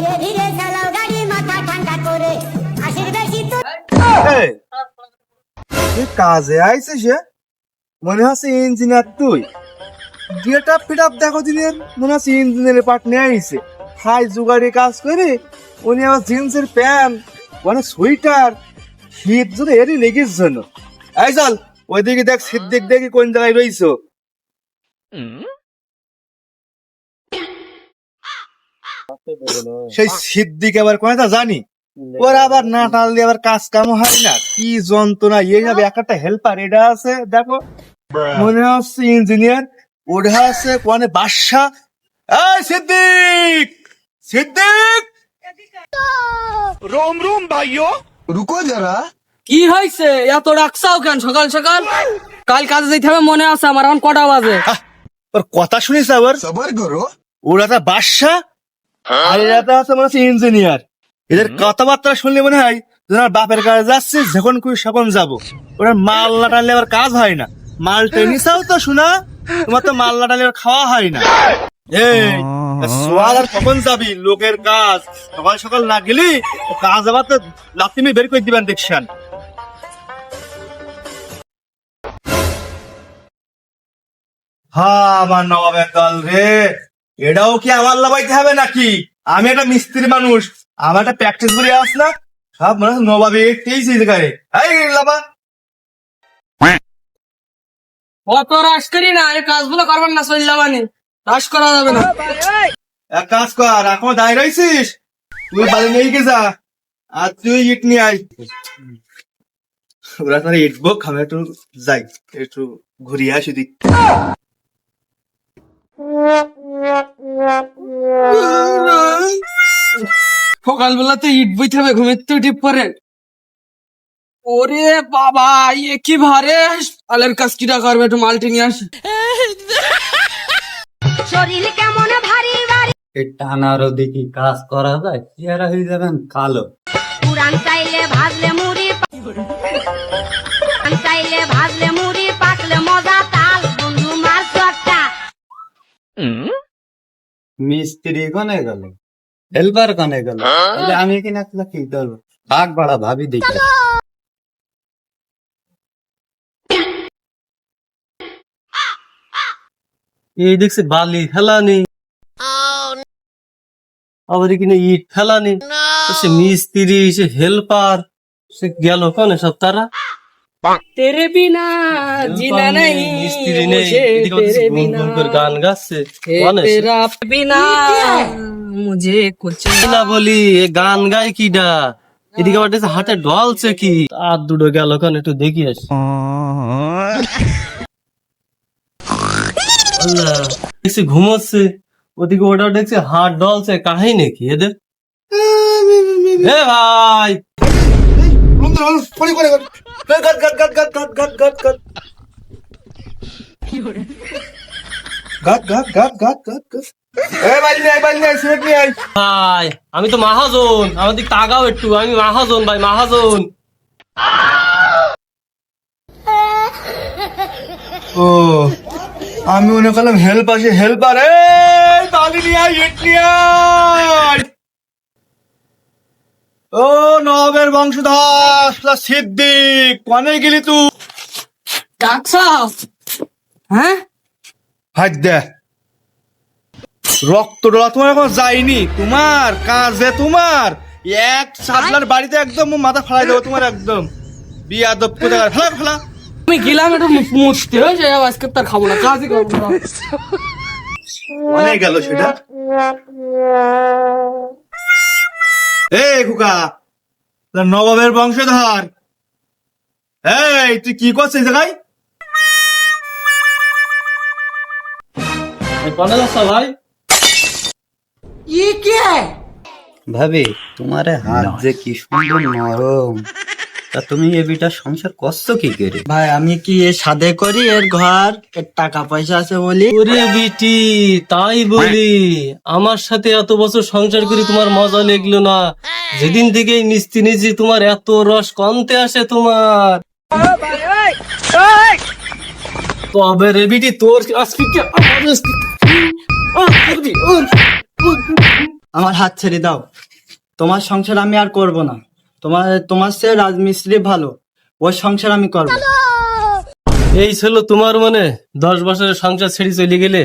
ধীরে ধীরে চালাও গাড়ি মাথা ঠান্ডা করে। আশির বেশি তো এই, কাজে আইছিস সে? মনে হচ্ছে ইঞ্জিনিয়ার তুই? আপ ফিট আপ দেখো দিনের মনে হচ্ছে ইঞ্জিনিয়ারের পার্ট নিয়ে আইছে। হাই জুগাড়ি কাজ করে উনি আবার জিন্সের প্যান্ট মানে সোয়েটার শীত যদি এরই লেগেছ জন্য এই চল ওইদিকে দেখ সিদ্দিক দেখি কোন জায়গায় রইছো। সেই সিদ্দিক আবার কোন জানি। ওরা আবার না টাল দিয়ে আবার কাজ কাম হয় না। কি যন্ত্রণা। ইয়ে যাবে একটা হেল্পার এটা আছে দেখো। মনে হচ্ছে ইঞ্জিনিয়ার ওটা আছে কোনে বাদশা এই সিদ্দিক! সিদ্দিক! রোম রোম ভাইও রুকো যারা। কি হয়েছে? এত রাখছাও কেন? সকাল সকাল। কাল কাজে যেতে হবে মনে আছে আমার এখন কটা বাজে? ওর কথা শুনিস আবার? সবার করো ওরা তা বাদশা আর এরা তো আছে মনে হচ্ছে ইঞ্জিনিয়ার এদের কথাবার্তা শুনলে মনে হয় যে বাপের কাছে যাচ্ছে যখন খুশি তখন যাব। ওরা মাল না টানলে আবার কাজ হয় না। মাল টেনিসাও তো শোনা তোমার তো মাল না টানলে আবার খাওয়া হয় না। এই সোয়াল আর কখন যাবি? লোকের কাজ। সকাল সকাল না গেলি কাজ আবার তো লাতিমি বের করে দিবেন দেখছেন। হা আমার নবাবের দল রে। এটাও কি আমার লাগাইতে হবে নাকি? আমি একটা মিস্ত্রি মানুষ। আমার একটা প্র্যাকটিস করে আস না। সব মানুষ নবাবে তেইশ করে এই লাবা অত রাস করি না এই কাজগুলো করবেন না চললামানি রাস করা যাবে না। এক কাজ কর এখন দায় রয়েছিস তুই বাড়ি নিয়ে গে যা আর তুই ইট নিয়ে আয়। ওরা তাহলে ইট বক আমি একটু যাই একটু ঘুরিয়ে আসি দিক সকালবেলাতে ইট বইতে হবে ঘুমের তো টিপ পরে। ওরে বাবা ইয়ে কি ভারে? আলের কাজ কিটা করবে একটু মাল্টি নিয়ে আসি। শরীর কেমন ভারী ভারী। এই টানার ওদিকে কাজ করা যায় চেহারা হয়ে যাবেন কালো। পুরান চাইলে ভাজলে মুড়ি পুরান চাইলে ভাজলে মুড়ি পাকলে মজা তাল। বন্ধু মার একটা মিস্ত্রি কনে গেল? হেল্পার কনে গেল তাহলে আমি কি না কি করব ভাগ বাড়া ভাবি দেখি এই দেখছি বালি ফেলানি আবার এখানে ইট ফেলানি সে মিস্ত্রি সে হেল্পার সে গেল কনে সব তারা তেরে বিনা জিনা নাই মিস্ত্রি নেই। তেরে বিনা। গান গাচ্ছে। হে? তেরা বিনা মুঝে কুছ না বলি এ গান গায় কিডা? এদিকে দেখছি হাতে ঢলছে কি? আর দুটো গেল কান একটু দেখি আসি। আল্লাহ, দেখছি ঘুমোচ্ছে। ওদিকে ওটা দেখছি হাত ডলছে কাহিনী নাকি এদের? এ ভাই! পরে করে গাট গাট গাট গাট গাট গাট গাট গাট গাট গাট গাট গাট গাট গাট এ বালি নাই বালি নাই সিমেন্ট নিয়ে আয় ভাই আমি তো মাহাজন আমার দিক তাকাও একটু আমি মাহাজন ভাই মাহাজন ও আমি মনে করলাম হেল্প আছে হেল্পার এ বালি নবের বংশধর সিদ্দিক কনে গেলি তুই হ্যাঁ? হাত দে। রক্ত ডলা তোমার এখন যায়নি। তোমার কাজে তোমার। এক সাদলার বাড়িতে একদম মাথা ফালাই দেবো তোমার একদম। বিয়া দপ করে ফেলা ফেলা। আমি গেলাম একটু মুছতে। হয়েছে আজকে তার খাব না। কাজই করব না। অনেক গেল সেটা। এ নবাবের বংশধর। এই তুই কি করছিস জায়গায় কনে যাচ্ছ ভাই? ভাবি তোমার হাত যে কি সুন্দর নরম। তা তুমি এ বিটা সংসার করছ কি করে? ভাই আমি কি এ সাদে করি? এর ঘর এর টাকা পয়সা আছে বলি। ওরে বিটি তাই বলি। আমার সাথে এত বছর সংসার করি তোমার মজা লাগল না। যেদিন থেকে এই মিস্ত্রি নিয়েছি তোমার এত রস কমতে আসে তোমার। তবে রে বিটি তোর আজকে কি আমার হাত ছেড়ে দাও। তোমার সংসার আমি আর করব না। তোমার তোমার সে রাজমিস্ত্রি ভালো। ওর সংসার আমি করব। এই ছিল তোমার মানে দশ বছরের সংসার ছেড়ে চলে গেলে?